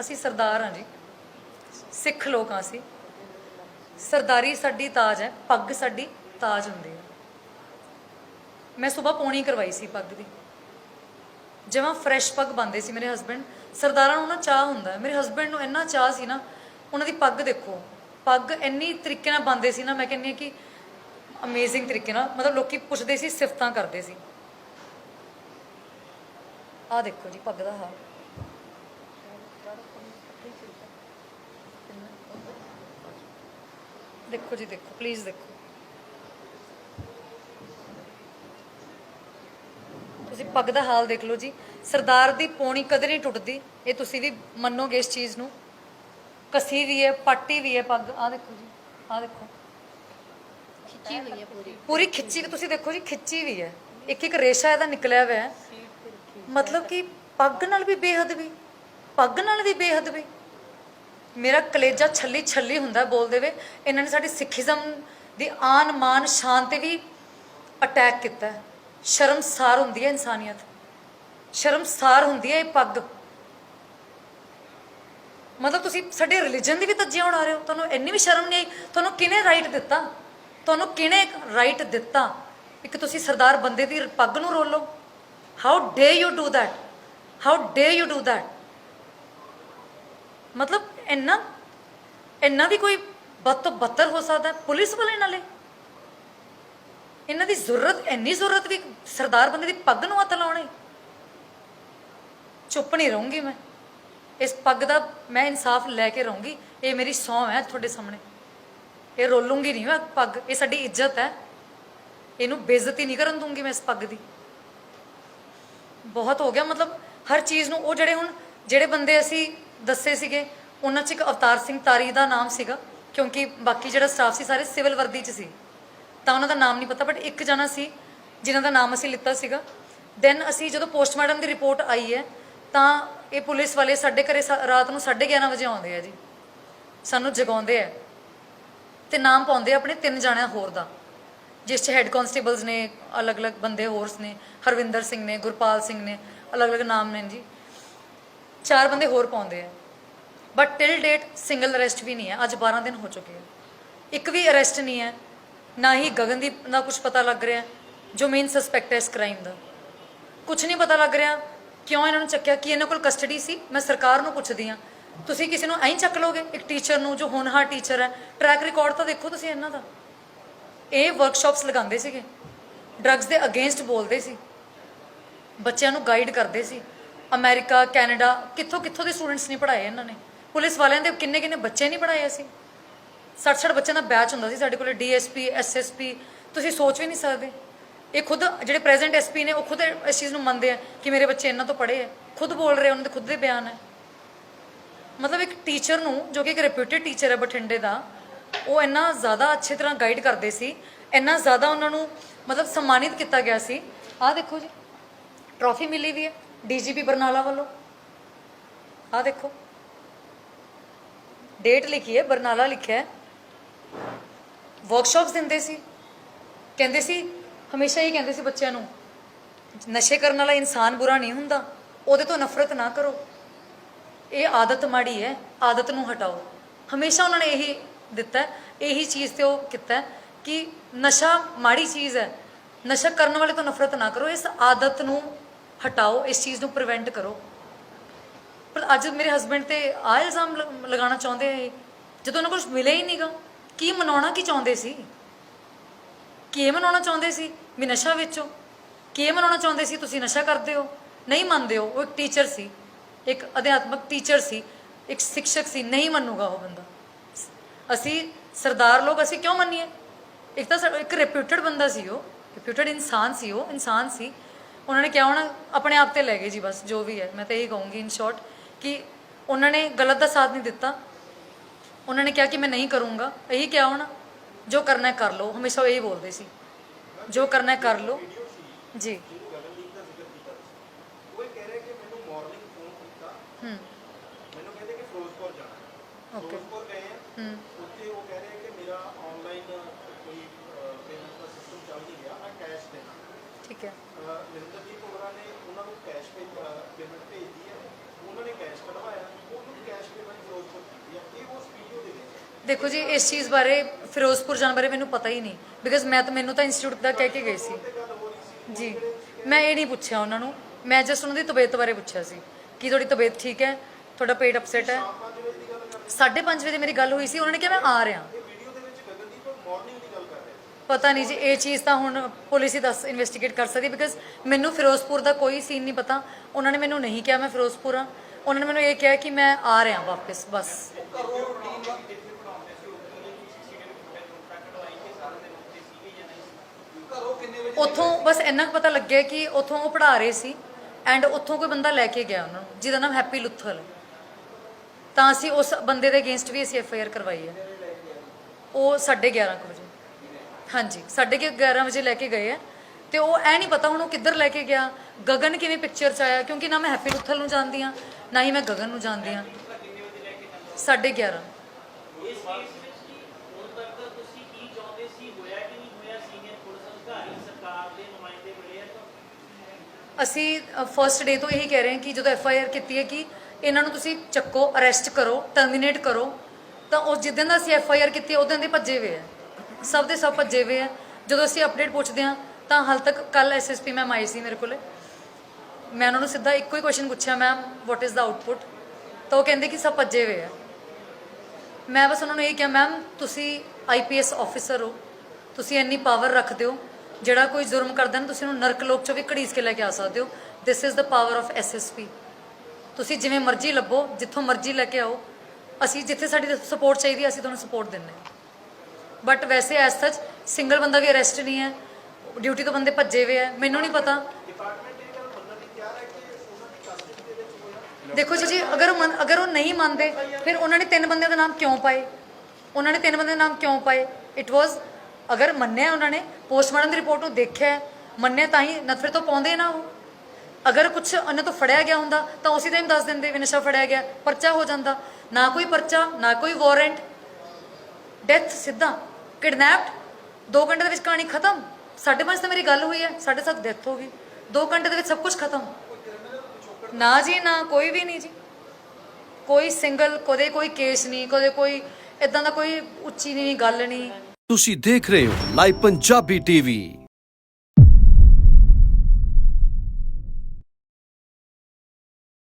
ਅਸੀਂ ਸਰਦਾਰ ਹਾਂ ਜੀ। ਸਿੱਖ ਲੋਕ ਹਾਂ ਅਸੀਂ। ਸਰਦਾਰੀ ਸਾਡੀ ਤਾਜ ਹੈ, ਪੱਗ ਸਾਡੀ ਤਾਜ ਹੁੰਦੀ ਹੈ। ਮੈਂ ਸਵੇਰ ਪੌਣੀ ਕਰਵਾਈ ਸੀ ਪੱਗ ਦੀ। ਜਿਵੇਂ ਫਰੈਸ਼ ਪੱਗ ਬੰਦੇ ਸੀ ਮੇਰੇ ਹਸਬੰਡ ਸਰਦਾਰਾਂ ਨੂੰ ਨਾ ਚਾਹ ਹੁੰਦਾ ਮੇਰੇ ਹਸਬੰਡ ਨੂੰ ਇੰਨਾ ਚਾਹ ਸੀ ਨਾ, ਉਹਨਾਂ ਦੀ ਪੱਗ ਦੇਖੋ। ਪੱਗ ਇੰਨੀ ਤਰੀਕੇ ਨਾਲ ਬੰਦੇ ਸੀ ਨਾ, ਮੈਂ ਕਹਿੰਦੀ ਹਾਂ ਕਿ ਅਮੇਜ਼ਿੰਗ ਤਰੀਕੇ ਨਾਲ, ਮਤਲਬ ਲੋਕੀ ਪੁੱਛਦੇ ਸੀ, ਸਿਫਤਾਂ ਕਰਦੇ ਸੀ। ਆਹ ਦੇਖੋ ਜੀ ਪੱਗ ਦਾ ਹਾਲ। ਦੇਖੋ ਜੀ ਦੇਖੋ ਪਲੀਜ਼ ਦੇਖੋ। ਤੁਸੀਂ ਪੱਗ ਦਾ ਹਾਲ ਦੇਖ ਲਓ ਜੀ। ਸਰਦਾਰ ਦੀ ਪੌਣੀ ਕਦੇ ਨਹੀਂ ਟੁੱਟਦੀ। ਇਹ ਤੁਸੀਂ ਵੀ ਮੰਨੋਗੇ ਇਸ ਚੀਜ਼ ਨੂੰ। ਕਸੀ ਵੀ ਹੈ ਪਾਟੀ ਵੀ ਹੈ ਪੱਗ। ਆਹ ਦੇਖੋ ਜੀ ਆਹ ਦੇਖੋ। ਖਿੱਚੀ ਹੋਈ ਹੈ ਪੂਰੀ। ਪੂਰੀ ਖਿੱਚੀ ਵੀ ਤੁਸੀਂ ਦੇਖੋ ਜੀ ਖਿੱਚੀ ਵੀ ਹੈ। ਇੱਕ ਇੱਕ ਰੇਸ਼ਾ ਇਹਦਾ ਨਿਕਲਿਆ ਹੋਇਆ ਹੈ। ਮਤਲਬ ਕਿ ਪੱਗ ਨਾਲ ਵੀ ਬੇਹੱਦ ਵੀ। ਪੱਗ ਨਾਲ ਵੀ ਬੇਹੱਦ ਵੀ। ਮੇਰਾ ਕਲੇਜਾ ਛੱਲੀ ਛੱਲੀ ਹੁੰਦਾ ਬੋਲਦੇ ਵੇ ਇਹਨਾਂ ਨੇ ਸਾਡੀ ਸਿੱਖੀਜ਼ਮ ਦੀ ਆਨ ਮਾਨ ਸ਼ਾਨ ਤੇ ਵੀ ਅਟੈਕ ਕੀਤਾ। ਸ਼ਰਮਸਾਰ ਹੁੰਦੀ ਹੈ ਇਨਸਾਨੀਅਤ। ਸ਼ਰਮਸਾਰ ਹੁੰਦੀ ਹੈ ਇਹ ਪੱਗ। ਮਤਲਬ ਤੁਸੀਂ ਸਾਡੇ ਰਿਲੀਜਨ ਦੀ ਵੀ ਧੱਜੀਆਂ ਉਡਾ ਰਹੇ ਹੋ। ਤੁਹਾਨੂੰ ਇੰਨੀ ਵੀ ਸ਼ਰਮ ਨਹੀਂ ਆਈ। ਤੁਹਾਨੂੰ ਕਿਹਨੇ ਰਾਈਟ ਦਿੱਤਾ? ਤੁਹਾਨੂੰ ਕਿਹਨੇ ਰਾਈਟ ਦਿੱਤਾ? ਇੱਕ ਤੁਸੀਂ ਸਰਦਾਰ ਬੰਦੇ ਦੀ ਪੱਗ ਨੂੰ ਰੋਲੋ। How dare you do that how dare you do that ਮਤਲਬ ਇੰਨਾ ਇੰਨਾ ਵੀ ਕੋਈ ਬਦ ਤੋਂ ਬੱਤਰ ਹੋ ਸਕਦਾ ਪੁਲਿਸ ਵਾਲੇ ਨਾਲੇ। ਇਹਨਾਂ ਦੀ ਜ਼ਰੂਰਤ, ਇੰਨੀ ਜ਼ਰੂਰਤ ਵੀ ਸਰਦਾਰ ਬੰਦੇ ਦੀ ਪੱਗ ਨੂੰ ਹੱਥ ਲਾਉਣੇ ਚੁੱਪ ਨਹੀਂ ਰਹੂੰਗੀ ਮੈਂ। ਇਸ ਪੱਗ ਦਾ ਮੈਂ ਇਨਸਾਫ ਲੈ ਕੇ ਰਹੂੰਗੀ। ਇਹ ਮੇਰੀ ਸੌਂ ਹੈ ਤੁਹਾਡੇ ਸਾਹਮਣੇ। ਇਹ ਰੋਲੂੰਗੀ ਨਹੀਂ ਮੈਂ ਪੱਗ। ਇਹ ਸਾਡੀ ਇੱਜ਼ਤ ਹੈ। ਇਹਨੂੰ ਬੇਇੱਜ਼ਤੀ ਨਹੀਂ ਕਰਨ ਦੂੰਗੀ ਮੈਂ ਇਸ ਪੱਗ ਦੀ। ਬਹੁਤ ਹੋ ਗਿਆ ਮਤਲਬ ਹਰ ਚੀਜ਼ ਨੂੰ। ਉਹ ਜਿਹੜੇ ਹੁਣ, ਜਿਹੜੇ ਬੰਦੇ ਅਸੀਂ ਦੱਸੇ ਸੀਗੇ ਉਹਨਾਂ 'ਚ ਇੱਕ ਅਵਤਾਰ ਸਿੰਘ ਤਾਰੀ ਦਾ ਨਾਮ ਸੀਗਾ, ਕਿਉਂਕਿ ਬਾਕੀ ਜਿਹੜਾ ਸਟਾਫ ਸੀ ਸਾਰੇ ਸਿਵਲ ਵਰਦੀ 'ਚ ਸੀ। ਤਾਂ ਉਹਨਾਂ ਦਾ ਨਾਮ ਨਹੀਂ ਪਤਾ ਬਟ ਇੱਕ ਜਣਾ ਸੀ, ਜਿਨ੍ਹਾਂ ਦਾ ਨਾਮ ਅਸੀਂ ਲਿੱਤਾ ਸੀਗਾ। ਦੈਨ ਅਸੀਂ ਜਦੋਂ ਪੋਸਟਮਾਰਟਮ ਦੀ ਰਿਪੋਰਟ ਆਈ ਹੈ, ਤਾਂ ਇਹ ਪੁਲਿਸ ਵਾਲੇ ਸਾਡੇ ਘਰੇ ਸਾ- ਰਾਤ ਨੂੰ 11:30 ਵਜੇ ਆਉਂਦੇ ਆ ਜੀ। ਸਾਨੂੰ ਜਗਾਉਂਦੇ ਆ ਤੇ ਨਾਮ ਪਾਉਂਦੇ ਆਪਣੇ ਤਿੰਨ ਜਣਿਆਂ ਹੋਰ ਦਾ, ਜਿਸ 'ਚ ਹੈੱਡ ਕਾਂਸਟੇਬਲਸ ਨੇ, ਅਲੱਗ-ਅਲੱਗ ਬੰਦੇ ਹੋਰਸ ਨੇ, ਹਰਵਿੰਦਰ ਸਿੰਘ ਨੇ, ਗੁਰਪਾਲ ਸਿੰਘ ਨੇ, ਅਲੱਗ-ਅਲੱਗ ਨਾਮ ਨੇ ਜੀ। ਚਾਰ ਬੰਦੇ ਹੋਰ ਪਾਉਂਦੇ ਆ। But till date single arrest ਵੀ ਨਹੀਂ ਹੈ। ਅੱਜ 12 ਦਿਨ ਹੋ ਚੁੱਕੇ ਆ ਇੱਕ ਵੀ ਅਰੈਸਟ ਨਹੀਂ ਹੈ। ਨਾ ਹੀ ਗਗਨਦੀਪ ਦਾ ਕੁਝ ਪਤਾ ਲੱਗ ਰਿਹਾ ਜੋ ਮੇਨ ਸਸਪੈਕਟ ਹੈ ਇਸ ਕ੍ਰਾਈਮ ਦਾ। ਕੁਝ ਨਹੀਂ ਪਤਾ ਲੱਗ ਰਿਹਾ। ਕਿਉਂ ਇਹਨਾਂ ਨੂੰ ਚੱਕਿਆ? ਕਿ ਇਹਨਾਂ ਕੋਲ ਕਸਟਡੀ ਸੀ? ਮੈਂ ਸਰਕਾਰ ਨੂੰ ਪੁੱਛਦੀ ਆ ਤੁਸੀਂ ਕਿਸੇ ਨੂੰ ਐਂ ਚੱਕ ਲੋਗੇ ਇੱਕ ਟੀਚਰ ਨੂੰ ਜੋ ਹੋਣਹਾਰ ਟੀਚਰ ਹੈ। ਟਰੈਕ ਰਿਕਾਰਡ ਤਾਂ ਦੇਖੋ ਤੁਸੀਂ ਇਹਨਾਂ ਦਾ। ਇਹ ਵਰਕਸ਼ਾਪਸ ਲਗਾਉਂਦੇ ਸੀਗੇ। ਡਰੱਗਸ ਦੇ ਅਗੇਂਸਟ ਬੋਲਦੇ ਸੀ। ਬੱਚਿਆਂ ਨੂੰ ਗਾਈਡ ਕਰਦੇ ਸੀ। ਅਮਰੀਕਾ ਕੈਨੇਡਾ ਕਿੱਥੋਂ ਕਿੱਥੋਂ ਦੇ ਸਟੂਡੈਂਟਸ ਨਹੀਂ ਪੜਾਏ ਇਹਨਾਂ ਨੇ। ਪੁਲਿਸ ਵਾਲਿਆਂ ਦੇ ਕਿੰਨੇ ਕਿੰਨੇ ਬੱਚੇ ਨਹੀਂ ਪੜਾਏ ਅਸੀਂ? 60-60 ਬੱਚਿਆਂ ਦਾ ਬੈਚ ਹੁੰਦਾ ਸੀ ਸਾਡੇ ਕੋਲ ਡੀਐਸਪੀ ਐਸਐਸਪੀ ਤੁਸੀਂ ਸੋਚ ਵੀ ਨਹੀਂ ਸਕਦੇ। ਇਹ ਖੁਦ ਜਿਹੜੇ ਪ੍ਰੈਜ਼ੈਂਟ ਐਸਪੀ ਨੇ, ਉਹ ਖੁਦ ਇਸ ਚੀਜ਼ ਨੂੰ ਮੰਨਦੇ ਆ ਕਿ ਮੇਰੇ ਬੱਚੇ ਇਹਨਾਂ ਤੋਂ ਪੜ੍ਹੇ ਆ। ਖੁਦ ਬੋਲ ਰਹੇ ਉਹਨਾਂ ਦੇ ਖੁਦ ਦੇ ਬਿਆਨ ਹੈ ਮਤਲਬ ਇੱਕ ਟੀਚਰ ਨੂੰ, ਜੋ ਕਿ ਇੱਕ ਰੈਪਿਊਟਡ ਟੀਚਰ ਹੈ ਬਠਿੰਡੇ ਦਾ, ਉਹ ਇੰਨਾ ਜ਼ਿਆਦਾ ਅੱਛੇ ਤਰ੍ਹਾਂ ਗਾਈਡ ਕਰਦੇ ਸੀ, ਇੰਨਾ ਜ਼ਿਆਦਾ ਉਹਨਾਂ ਨੂੰ ਮਤਲਬ ਸਨਮਾਨਿਤ ਕੀਤਾ ਗਿਆ ਸੀ। ਆਹ ਦੇਖੋ ਜੀ ਟਰੋਫੀ ਮਿਲੀ ਵੀ ਹੈ ਡੀਜੀਪੀ ਬਰਨਾਲਾ ਵੱਲੋਂ। ਆਹ ਦੇਖੋ। ਡੇਟ ਲਿਖੀ ਹੈ, ਬਰਨਾਲਾ ਲਿਖਿਆ ਹੈ। ਵਰਕਸ਼ਾਪਸ ਦਿੰਦੇ ਸੀ। ਕਹਿੰਦੇ ਸੀ, ਹਮੇਸ਼ਾ ਹੀ ਕਹਿੰਦੇ ਸੀ ਬੱਚਿਆਂ ਨੂੰ, ਨਸ਼ੇ ਕਰਨ ਵਾਲਾ ਇਨਸਾਨ ਬੁਰਾ ਨਹੀਂ ਹੁੰਦਾ, ਉਹਦੇ ਤੋਂ ਨਫ਼ਰਤ ਨਾ ਕਰੋ। ਇਹ ਆਦਤ ਮਾੜੀ ਹੈ, ਆਦਤ ਨੂੰ ਹਟਾਓ। ਹਮੇਸ਼ਾ ਉਹਨਾਂ ਨੇ ਇਹੀ ਦਿੱਤਾ ਇਹੀ ਚੀਜ਼ ਤੇ ਉਹ ਕੀਤਾ ਕਿ ਨਸ਼ਾ ਮਾੜੀ ਚੀਜ਼ ਹੈ। ਨਸ਼ਾ ਕਰਨ ਵਾਲੇ ਤੋਂ ਨਫ਼ਰਤ ਨਾ ਕਰੋ, ਇਸ ਆਦਤ ਨੂੰ ਹਟਾਓ, ਇਸ ਚੀਜ਼ ਨੂੰ ਪ੍ਰੀਵੈਂਟ ਕਰੋ। ਪਰ ਅੱਜ ਮੇਰੇ ਹਸਬੰਡ ਤੇ ਆ ਇਲਜ਼ਾਮ ਲ- ਲਗਾਉਣਾ ਚਾਹੁੰਦੇ ਆ ਇਹ। ਜਦੋਂ ਉਹਨਾਂ ਕੋਲ ਕੁਛ ਮਿਲਿਆ ਹੀ ਨਹੀਂਗਾ ਕੀ ਮਨਾਉਣਾ ਕੀ ਚਾਹੁੰਦੇ ਸੀ? ਕੀ ਮਨਾਉਣਾ ਚਾਹੁੰਦੇ ਸੀ? ਵੀ ਨਸ਼ਾ ਵੇਚੋ। ਕੀ ਮਨਾਉਣਾ ਚਾਹੁੰਦੇ ਸੀ? ਤੁਸੀਂ ਨਸ਼ਾ ਕਰਦੇ ਹੋ। ਨਹੀਂ ਮੰਨਦੇ ਹੋ। ਉਹ ਇੱਕ ਟੀਚਰ ਸੀ। ਇੱਕ ਅਧਿਆਤਮਕ ਟੀਚਰ ਸੀ। ਇੱਕ ਸਿੱਖਿਅਕ ਸੀ। ਨਹੀਂ ਮੰਨੂਗਾ ਉਹ ਬੰਦਾ। ਅਸੀਂ ਸਰਦਾਰ ਲੋਕ ਅਸੀਂ ਕਿਉਂ ਮੰਨੀਏ? ਇੱਕ ਤਾਂ ਸਾ- ਇੱਕ ਰੈਪਿਊਟਡ ਬੰਦਾ ਸੀ ਉਹ। ਰੈਪਿਊਟਡ ਇਨਸਾਨ ਸੀ ਉਹ। ਇਨਸਾਨ ਸੀ। ਉਹਨਾਂ ਨੇ ਕਿਹਾ ਹੋਣਾ, ਆਪਣੇ ਆਪ ਤੇ ਲੈ ਗਏ ਜੀ ਬਸ, ਜੋ ਵੀ ਹੈ। ਮੈਂ ਤਾਂ ਇਹੀ ਕਹੂੰਗੀ ਇਨ ਸ਼ਾਰਟ ਕਿ ਉਹਨਾਂ ਨੇ ਗਲਤ ਦਾ ਸਾਥ ਨਹੀਂ ਦਿੱਤਾ। ਉਹਨਾਂ ਨੇ ਕਿਹਾ ਕਿ ਮੈਂ ਨਹੀਂ ਕਰੂੰਗਾ। ਇਹੀ ਕਿਹਾ ਹੋਣਾ ਜੋ ਕਰਨਾ ਹੈ ਕਰ ਲਓ। ਹਮੇਸ਼ਾ ਉਹ ਇਹੀ ਬੋਲਦੇ ਸੀ। ਜੋ ਕਰਨਾ ਹੈ ਕਰ ਲਓ। ਜੀ। ਉਹ ਇਹ ਕਹਿ ਰਿਹਾ ਕਿ ਮੈਨੂੰ ਮਾਰਨਿੰਗ ਫੋਨ ਕੀਤਾ। ਹੂੰ। ਮੈਨੂੰ ਕਹਿੰਦੇ ਕਿ ਫਿਰੋਜ਼ਪੁਰ ਜਾਣਾ। ਹੈ। Okay. ਫਿਰੋਜ਼ਪੁਰ ਗਏ। ਆ ਹੂੰ। ਉੱਥੇ ਉਹ ਕਹਿ ਰਹੇ ਕਿ ਮੇਰਾ ਆਨਲਾਈਨ ਕੋਈ ਪੇਮੈਂਟ ਦਾ ਸਿਸਟਮ ਚੱਲ ਨਹੀਂ ਰਿਹਾ। ਮੈਂ ਕੈਸ਼ ਦੇਣਾ। ਠੀਕ ਹੈ। ਅਹ, ਨਿਰੰਦਰਜੀਤ ਹੋਰਾਂ ਨੇ ਉਹਨਾਂ ਨੂੰ ਕੈਸ਼ ਪੇਮੈਂਟ ਭੇਜਦੀ ਹੈ। ਦੇਖੋ ਜੀ ਇਸ ਚੀਜ਼ ਬਾਰੇ ਫਿਰੋਜ਼ਪੁਰ ਜਾਣ ਬਾਰੇ ਮੈਨੂੰ ਪਤਾ ਹੀ ਨਹੀਂ ਬਿਕਾਜ਼ ਮੈਂ ਤਾਂ ਮੈਨੂੰ ਤਾਂ ਇੰਸਟੀਚਿਊਟ ਦਾ ਕਹਿ ਕੇ ਗਈ ਸੀ। ਜੀ ਮੈਂ ਇਹ ਨਹੀਂ ਪੁੱਛਿਆ ਉਹਨਾਂ ਨੂੰ ਮੈਂ ਜਸਟ ਉਹਨਾਂ ਦੀ ਤਬੀਅਤ ਬਾਰੇ ਪੁੱਛਿਆ ਸੀ ਕਿ ਤੁਹਾਡੀ ਤਬੀਅਤ ਠੀਕ ਹੈ ਤੁਹਾਡਾ ਪੇਟ ਅਪਸੈਟ ਹੈ। 5:30 ਵਜੇ ਦੀ ਮੇਰੀ ਗੱਲ ਹੋਈ ਸੀ ਉਹਨਾਂ ਨੇ ਕਿਹਾ ਮੈਂ ਆ ਰਿਹਾ। ਪਤਾ ਨਹੀਂ ਜੀ, ਇਹ ਚੀਜ਼ ਤਾਂ ਹੁਣ ਪੁਲਿਸ ਹੀ ਦੱਸ ਇਨਵੈਸਟੀਗੇਟ ਕਰ ਸਕਦੀ ਬਿਕਾਜ਼ ਮੈਨੂੰ ਫਿਰੋਜ਼ਪੁਰ ਦਾ ਕੋਈ ਸੀਨ ਨਹੀਂ ਪਤਾ। ਉਹਨਾਂ ਨੇ ਮੈਨੂੰ ਨਹੀਂ ਕਿਹਾ ਮੈਂ ਫਿਰੋਜ਼ਪੁਰ ਆ ਉਹਨਾਂ ਨੇ ਮੈਨੂੰ ਇਹ ਕਿਹਾ ਕਿ ਮੈਂ ਆ ਰਿਹਾ ਵਾਪਸ, ਬਸ। ਉੱਥੋਂ ਬਸ ਇੰਨਾ ਕੁ ਪਤਾ ਲੱਗਿਆ ਕਿ ਉੱਥੋਂ ਉਹ ਪੜ੍ਹਾ ਰਹੇ ਸੀ ਐਂਡ ਉੱਥੋਂ ਕੋਈ ਬੰਦਾ ਲੈ ਕੇ ਗਿਆ ਉਹਨਾਂ ਨੂੰ, ਜਿਹਦਾ ਨਾਮ ਹੈਪੀ ਲੁੱਥਲ। ਤਾਂ ਅਸੀਂ ਉਸ ਬੰਦੇ ਦੇ ਅਗੇਂਸਟ ਵੀ ਅਸੀਂ ਐਫ ਆਈ ਆਰ ਕਰਵਾਈ ਹੈ। ਉਹ 11:30 ਕੁ ਵਜੇ। ਹਾਂਜੀ 11:30 ਵਜੇ ਲੈ ਕੇ ਗਏ ਆ। ਤੇ ਉਹ ਐ ਨਹੀਂ ਪਤਾ ਹੁਣ ਉਹ ਕਿੱਧਰ ਲੈ ਕੇ ਗਿਆ। ਗਗਨ ਕਿਵੇਂ ਪਿਕਚਰ ਚ ਆਇਆ? ਕਿਉਂਕਿ ਨਾ ਮੈਂ ਹੈਪੀ ਲੁੱਥਲ ਨੂੰ ਜਾਣਦੀ ਆ, ਨਾ ਹੀ ਮੈਂ ਗਗਨ ਨੂੰ ਜਾਣਦੀ ਆ। 11:30 ਇਸ ਅਸੀਂ ਫਰਸਟ ਡੇ ਤੋਂ ਇਹੀ ਕਹਿ ਰਹੇ ਹਾਂ ਕਿ ਜਦੋਂ ਐਫ ਆਈ ਆਰ ਕੀਤੀ ਹੈ ਕਿ ਇਹਨਾਂ ਨੂੰ ਤੁਸੀਂ ਚੱਕੋ ਅਰੈਸਟ ਕਰੋ ਟਰਮੀਨੇਟ ਕਰੋ, ਤਾਂ ਉਸ ਜਿੱਦਣ ਦਾ ਅਸੀਂ ਐਫ ਆਈ ਆਰ ਕੀਤੀ ਉਦੋਂ ਦੇ ਭੱਜੇ ਹੋਏ ਆ। ਸਭ ਦੇ ਸਭ ਭੱਜੇ ਹੋਏ ਆ। ਜਦੋਂ ਅਸੀਂ ਅਪਡੇਟ ਪੁੱਛਦੇ ਹਾਂ ਤਾਂ ਹਾਲ ਤੱਕ ਕੱਲ ਐਸਐਸਪੀ ਮੈਮ ਆਈ ਸੀ ਮੇਰੇ ਕੋਲੇ। ਮੈਂ ਉਹਨਾਂ ਨੂੰ ਸਿੱਧਾ ਇੱਕੋ ਹੀ ਕੁਐਸਚਨ ਪੁੱਛਿਆ ma'am what is the output ਤਾਂ ਉਹ ਕਹਿੰਦੇ ਕਿ ਸਭ ਭੱਜੇ ਹੋਏ ਆ। ਮੈਂ ਬਸ ਉਹਨਾਂ ਨੂੰ ਇਹ ਕਿਹਾ ਮੈਮ ਤੁਸੀਂ ਆਈਪੀਐਸ ਆਫੀਸਰ ਹੋ। ਤੁਸੀਂ ਇੰਨੀ ਪਾਵਰ ਰੱਖਦੇ ਹੋ। ਜਿਹੜਾ ਕੋਈ ਜ਼ੁਰਮ ਕਰਦਾ ਨਾ ਤੁਸੀਂ ਉਹਨੂੰ ਨਰਕ ਲੋਕ ਚੋਂ ਵੀ ਘੜੀਸ ਕੇ ਲੈ ਕੇ ਆ ਸਕਦੇ ਹੋ। This is the power of SSP ਤੁਸੀਂ ਜਿਵੇਂ ਮਰਜ਼ੀ ਲੱਭੋ ਜਿੱਥੋਂ ਮਰਜ਼ੀ ਲੈ ਕੇ ਆਓ। ਅਸੀਂ ਜਿੱਥੇ ਸਾਡੀ ਸਪੋਰਟ ਚਾਹੀਦੀ ਹੈ, ਅਸੀਂ ਤੁਹਾਨੂੰ ਸਪੋਰਟ ਦਿੰਦੇ ਬਟ ਵੈਸੇ ਐਸ ਸੱਚ ਸਿੰਗਲ ਬੰਦਾ ਵੀ ਅਰੈਸਟ ਨਹੀਂ ਹੈ। ਡਿਊਟੀ ਤੋਂ ਬੰਦੇ ਭੱਜੇ ਹੋਏ ਆ ਮੈਨੂੰ ਨਹੀਂ ਪਤਾ। ਦੇਖੋ ਜੀ ਜੀ ਅਗਰ ਉਹ ਮੰਨ- ਅਗਰ ਉਹ ਨਹੀਂ ਮੰਨਦੇ ਫਿਰ ਉਹਨਾਂ ਨੇ ਤਿੰਨ ਬੰਦਿਆਂ ਦੇ ਨਾਮ ਕਿਉਂ ਪਾਏ? ਉਹਨਾਂ ਨੇ ਤਿੰਨ ਬੰਦਿਆਂ ਦੇ ਨਾਮ ਕਿਉਂ ਪਾਏ? ਇਟ ਵਾਸ ਅਗਰ ਮੰਨਿਆ ਉਹਨਾਂ ਨੇ ਪੋਸਟਮਾਰਟਮ ਦੀ ਰਿਪੋਰਟ ਨੂੰ ਦੇਖਿਆ ਹੈ, ਮੰਨਿਆ ਤਾਂ ਹੀ ਨਾ ਤੋਂ ਪਾਉਂਦੇ ਨਾ ਉਹ। ਅਗਰ ਕੁਝ ਉਹਨਾਂ ਤੋਂ ਫੜਿਆ ਗਿਆ ਹੁੰਦਾ ਤਾਂ ਉਸੇ ਟਾਈਮ ਦੱਸ ਦਿੰਦੇ ਵੀ ਨਸ਼ਾ ਫੜਿਆ ਗਿਆ ਪਰਚਾ ਹੋ ਜਾਂਦਾ। ਨਾ ਕੋਈ ਪਰਚਾ ਨਾ ਕੋਈ ਵਾਰੰਟ ਡੈਥ ਸਿੱਧਾ। ਕਿਡਨੈਪਡ 2 ਘੰਟੇ ਦੇ ਵਿੱਚ ਕਹਾਣੀ ਖਤਮ। ਸਾਢੇ ਪੰਜ ਤਾਂ ਮੇਰੀ ਗੱਲ ਹੋਈ ਹੈ ਸਾਢੇ ਸੱਤ ਡੈਥ ਹੋ ਗਈ। 2 ਘੰਟੇ ਦੇ ਵਿੱਚ ਸਭ ਕੁਝ ਖਤਮ। ਨਾ ਜੀ, ਨਾ ਕੋਈ ਵੀ ਨਹੀਂ ਜੀ। ਕੋਈ ਸਿੰਗਲ ਕਦੇ ਕੋਈ ਕੇਸ ਨਹੀਂ, ਕਦੇ ਕੋਈ ਇਦਾਂ ਦਾ ਕੋਈ ਉੱਚੀ ਨਹੀਂ, ਗੱਲ ਨਹੀਂ। ਤੁਸੀਂ ਦੇਖ ਰਹੇ ਹੋ ਲਾਈਵ ਪੰਜਾਬੀ ਟੀਵੀ।